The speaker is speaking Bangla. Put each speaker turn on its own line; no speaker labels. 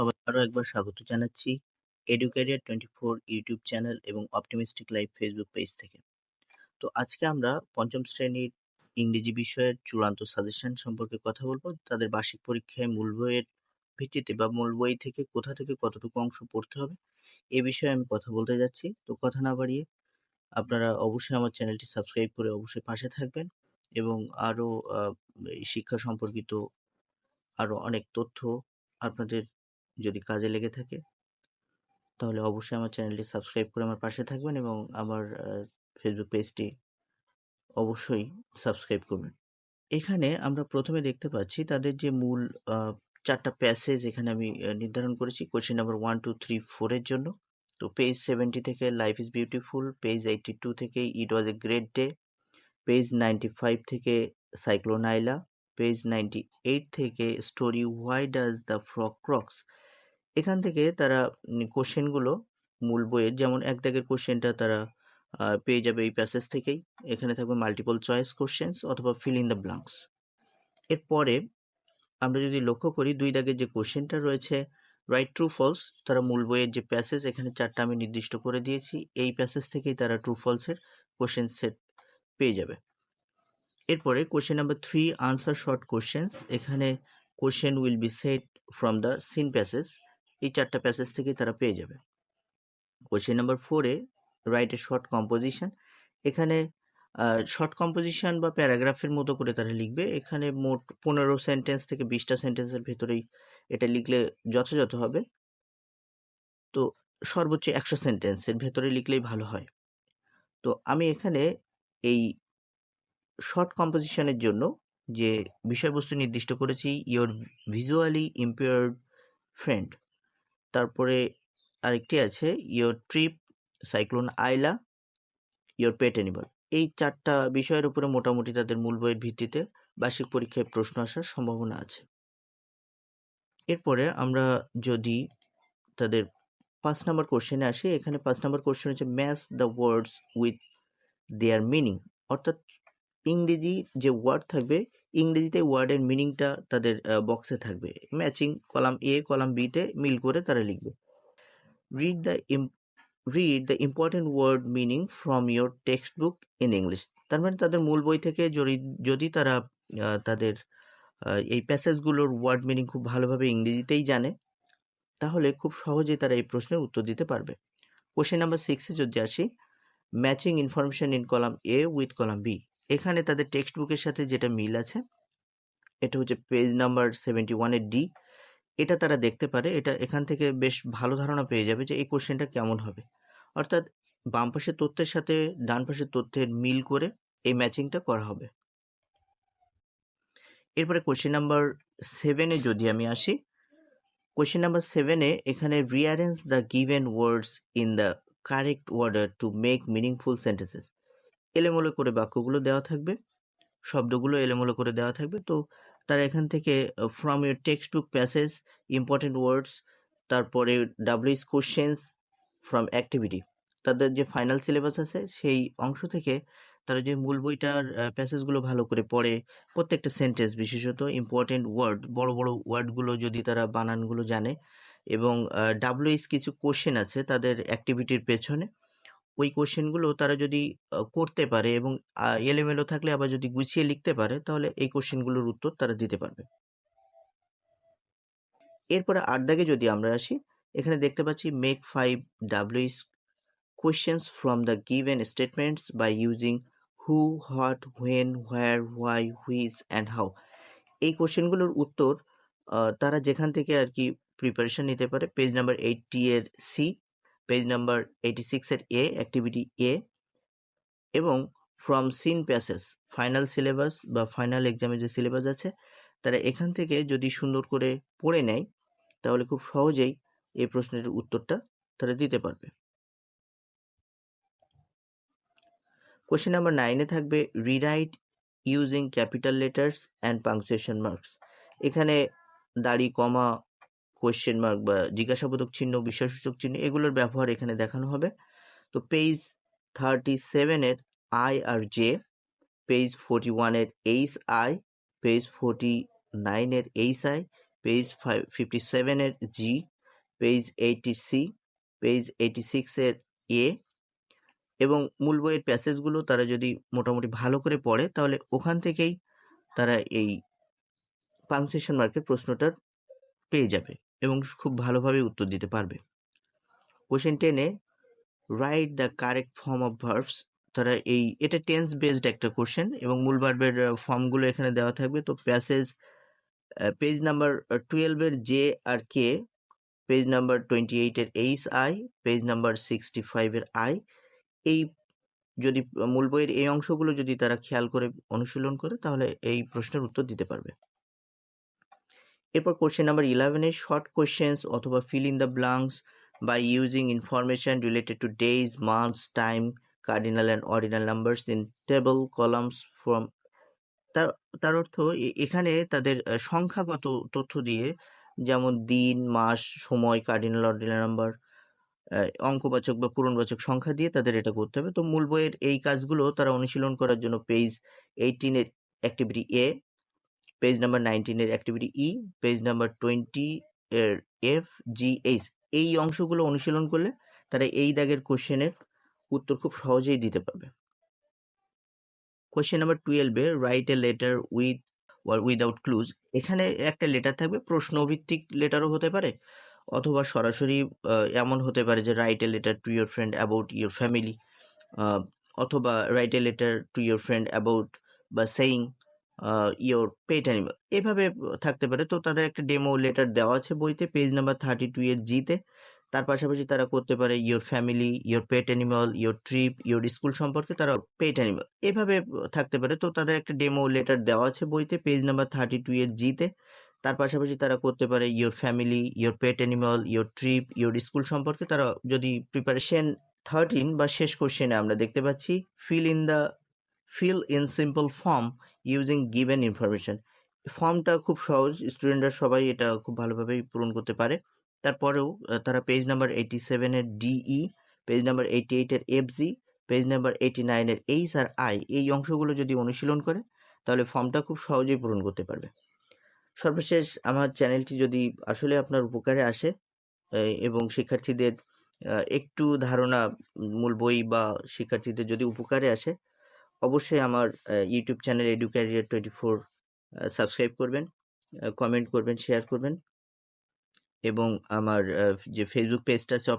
সবাই আরও একবার স্বাগত জানাচ্ছি Educareer twenty four YouTube channel এবং অপটিমিস্টিক লাইভ ফেসবুক পেজ থেকে। তো আজকে আমরা পঞ্চম শ্রেণির ইংরেজি বিষয়ের চূড়ান্ত সাজেশন সম্পর্কে কথা বলব। তাদের বার্ষিক পরীক্ষায় মূল বইয়ের ভিত্তিতে বা মূল বই থেকে কোথা থেকে কতটুকু অংশ পড়তে হবে এ বিষয়ে আমি কথা বলতে যাচ্ছি। তো কথা না বাড়িয়ে আপনারা অবশ্যই আমার চ্যানেলটি সাবস্ক্রাইব করে অবশ্যই পাশে থাকবেন এবং আরও শিক্ষা সম্পর্কিত আরও অনেক তথ্য আপনাদের যদি কাজে লেগে থাকে, তাহলে অবশ্যই আমার চ্যানেলটি সাবস্ক্রাইব করে আমার পাশে থাকবেন এবং আমার ফেসবুক পেজটি অবশ্যই সাবস্ক্রাইব করবেন। এখানে আমরা প্রথমে দেখতে পাচ্ছি তাদের যে মূল চারটা প্যাসেজ এখানে আমি নির্ধারণ করেছি। Question number one two three ফোরের জন্য। তো পেজ সেভেন্টি থেকে life is beautiful page eighty two থেকে it was a great day page ninety five থেকে cyclone Aila page ninety eight থেকে story why does the frog croaks এখান থেকে তারা কোশ্চেনগুলো মূল বইয়ের, যেমন এক দাগের কোশ্চেনটা তারা পেয়ে যাবে এই প্যাসেজ থেকেই। এখানে থাকবে মাল্টিপল চয়েস কোশ্চেন্স অথবা ফিল ইন দ্য ব্লাঙ্কস এরপরে আমরা যদি লক্ষ্য করি, দুই দাগের যে কোশ্চেনটা রয়েছে রাইট ট্রু ফলস তারা মূল বইয়ের যে প্যাসেজ এখানে চারটা আমি নির্দিষ্ট করে দিয়েছি। এই প্যাসেজ থেকেই তারা ট্রু ফলসের কোশ্চেন সেট পেয়ে যাবে। এরপরে question number three answer short questions এখানে question will be set from the seen passage এই চারটা প্যাসেজ থেকেই তারা পেয়ে যাবে। কোশ্চেন নাম্বার ফোরে রাইট এ শর্ট কম্পোজিশন এখানে শর্ট কম্পোজিশন বা প্যারাগ্রাফের মতো করে তারা লিখবে। এখানে মোট পনেরো সেন্টেন্স থেকে বিশটা সেন্টেন্সের ভেতরেই এটা লিখলে যথাযথ হবে। তো সর্বোচ্চ একশো সেন্টেন্সের ভেতরে লিখলেই ভালো হয়। তো আমি এখানে এই শর্ট কম্পোজিশনের জন্য যে বিষয়বস্তু নির্দিষ্ট করেছি ইয়োর ভিজুয়ালি ইম্পেয়ার্ড ফ্রেন্ড তারপরে আরেকটি আছে your trip cyclone Aila your pet animal এই চারটা বিষয়ের উপরে মোটামুটি তাদের মূল বইয়ের ভিত্তিতে বার্ষিক পরীক্ষায় প্রশ্ন আসার সম্ভাবনা আছে। এরপরে আমরা যদি তাদের পাঁচ নাম্বার কোশ্চেনে আসি, এখানে পাঁচ নাম্বার কোশ্চেন হচ্ছে match the words with their meaning অর্থাৎ ইংরেজি যে ওয়ার্ড থাকবে ইংরেজিতে ওয়ার্ডের মিনিংটা তাদের বক্সে থাকবে। ম্যাচিং কলাম এ কলাম বিতে মিল করে তারা লিখবে। Read the im read the important word meaning from your textbook in English তার মানে তাদের মূল বই থেকে যদি যদি তারা তাদের এই প্যাসেজগুলোর ওয়ার্ড মিনিং খুব ভালোভাবে ইংরেজিতেই জানে, তাহলে খুব সহজেই তারা এই প্রশ্নের উত্তর দিতে পারবে। কোশ্চেন নাম্বার সিক্সে যদি আসি matching information in column A with column B এখানে তাদের টেক্সট বুকের সাথে যেটা মিল আছে, এটা হচ্ছে পেজ নাম্বার সেভেন্টি ওয়ানের ডি এটা তারা দেখতে পারে, এটা এখান থেকে বেশ ভালো ধারণা পেয়ে যাবে যে এই কোশ্চেনটা কেমন হবে। অর্থাৎ বাম পাশের তথ্যের সাথে ডান পাশের তথ্যের মিল করে এই ম্যাচিংটা করা হবে। এরপরে কোশ্চেন নাম্বার সেভেনে যদি আমি আসি কোশ্চেন নাম্বার সেভেনে এখানে rearrange the given words in the correct order to make meaningful sentences এলোমেলো করে বাক্যগুলো দেওয়া থাকবে, শব্দগুলো এলোমেলো করে দেওয়া থাকবে। তো তারা এখান থেকে from your textbook passage important words তারপরে ডাব্লিউস কোশ্চেন্স ফ্রম অ্যাক্টিভিটি তাদের যে ফাইনাল সিলেবাস আছে, সেই অংশ থেকে তারা যে মূল বইটার প্যাসেজগুলো ভালো করে পড়ে, প্রত্যেকটা সেন্টেন্স বিশেষত ইম্পর্টেন্ট ওয়ার্ড বড় বড় ওয়ার্ডগুলো যদি তারা বানানগুলো জানে এবং ডাব্লিউএস কিছু কোশ্চেন আছে তাদের অ্যাক্টিভিটির পেছনে ওই কোশ্চেনগুলো তারা যদি করতে পারে এবং এলোমেলো থাকলে আবার যদি গুছিয়ে লিখতে পারে, তাহলে এই কোশ্চেনগুলোর উত্তর তারা দিতে পারবে। এরপরে আট দাগে যদি আমরা আসি, এখানে দেখতে পাচ্ছি make five ডাব্লিউস questions from the given statements by using who what when where why whose and how এই কোশ্চেনগুলোর উত্তর তারা যেখান থেকে আর কি প্রিপারেশন নিতে পারে পেজ নাম্বার এইটটি এর সি পেজ নাম্বার এইটি সিক্সের এ অ্যাক্টিভিটি এ এবং from seen passages final syllabus বা ফাইনাল এক্সামের যে সিলেবাস আছে, তারা এখান থেকে যদি সুন্দর করে পড়ে নেয়, তাহলে খুব সহজেই এই প্রশ্নের উত্তরটা তারা দিতে পারবে। কোশ্চেন নাম্বার নাইনে থাকবে rewrite using capital letters and punctuation marks এখানে দাড়ি, কমা কোয়েশ্চেন মার্ক বা জিজ্ঞাসাবোধক চিহ্ন, বিশ্বাসসূচক চিহ্ন, এগুলোর ব্যবহার এখানে দেখানো হবে। তো পেজ থার্টি সেভেনের I R J page forty ওয়ানের এইচ আই পেজ ফোর্টি নাইনের H I page five fifty সেভেনের G page eighty C page eighty সিক্সের এ এবং মূল বইয়ের প্যাসেজগুলো তারা যদি মোটামুটি ভালো করে পড়ে, তাহলে ওখান থেকেই তারা এই পাংচুয়েশন মার্কের প্রশ্নটার পেয়ে যাবে। এবং খুব ভালোভাবে উত্তর দিতে পারবে। কোশ্চেন টেনে write the correct form of verbs তারা এই, এটা টেন্স বেসড একটা কোশ্চেন এবং মূল ভার্বের ফর্মগুলো এখানে দেওয়া থাকবে। তো প্যাসেজ পেজ নাম্বার টুয়েলভের J R K page number twenty এইটের H I page number sixty ফাইভের আই এই যদি, মূল বইয়ের এই অংশগুলো যদি তারা খেয়াল করে অনুশীলন করে, তাহলে এই প্রশ্নের উত্তর দিতে পারবে। এরপর কোশ্চেন নাম্বার ইলেভেনে শর্ট কোয়েশ্চেন্স অথবা fill in the blanks by using information related to days months time cardinal and ordinal numbers in table columns from তার তার অর্থ এখানে তাদের সংখ্যাগত তথ্য দিয়ে যেমন দিন, মাস, সময় কার্ডিনাল অর্ডিনাল নাম্বার অঙ্কবাচক বা পূরণবাচক সংখ্যা দিয়ে তাদের এটা করতে হবে। তো মূল বইয়ের এই কাজগুলো তারা অনুশীলন করার জন্য পেজ এইটিনের activity A page number নাইনটিনের activity E page number twenty এর এফ জি এইচ এই অংশগুলো অনুশীলন করলে তারা এই দাগের কোশ্চেনের উত্তর খুব সহজেই দিতে পারবে। কোশ্চেন নাম্বার টুয়েলভে write a letter with or without clues এখানে একটা লেটার থাকবে, প্রশ্নভিত্তিক লেটারও হতে পারে, অথবা সরাসরি এমন হতে পারে যে write a letter to your friend about your family অথবা write a letter to your friend about বা সেইং ইয়োর পেট অ্যানিমাল। এভাবে থাকতে পারে। তো তাদের একটা ডেমো লেটার দেওয়া আছে বইতে, পেজ নাম্বার থার্টি টু এর জিতে তার পাশাপাশি তারা করতে পারে your family your pet animal your trip your school সম্পর্কে তারা পেট অ্যানিমাল। এভাবে থাকতে পারে। তো তাদের একটা ডেমো লেটার দেওয়া আছে বইতে, পেজ নাম্বার থার্টি টু এর জিতে তার পাশাপাশি তারা করতে পারে your family your pet animal your trip your school সম্পর্কে তারা যদি প্রিপারেশন থার্টিন বা শেষ কোশ্চেনে আমরা দেখতে পাচ্ছি, fill in the fill in simple form using given information ফর্মটা খুব সহজ স্টুডেন্টরা সবাই এটা খুব ভালোভাবেই পূরণ করতে পারে। তারপরেও তারা পেজ নাম্বার এইটি সেভেনের ডিই পেজ নাম্বার এইটি এইটের এফজি পেজ নাম্বার এইটি নাইনের এইচ আর আই এই অংশগুলো যদি অনুশীলন করে, তাহলে ফর্মটা খুব সহজেই পূরণ করতে পারবে। সর্বশেষ, আমার চ্যানেলটি যদি আসলে আপনার উপকারে আসে এবং শিক্ষার্থীদের একটু ধারণা মূল বই বা শিক্ষার্থীদের যদি উপকারে আসে অবশ্যই আমার YouTube channel Educareer twenty four subscribe করবেন কমেন্ট করবেন শেয়ার করবেন এবং আমার যে ফেসবুক পেজটা আছে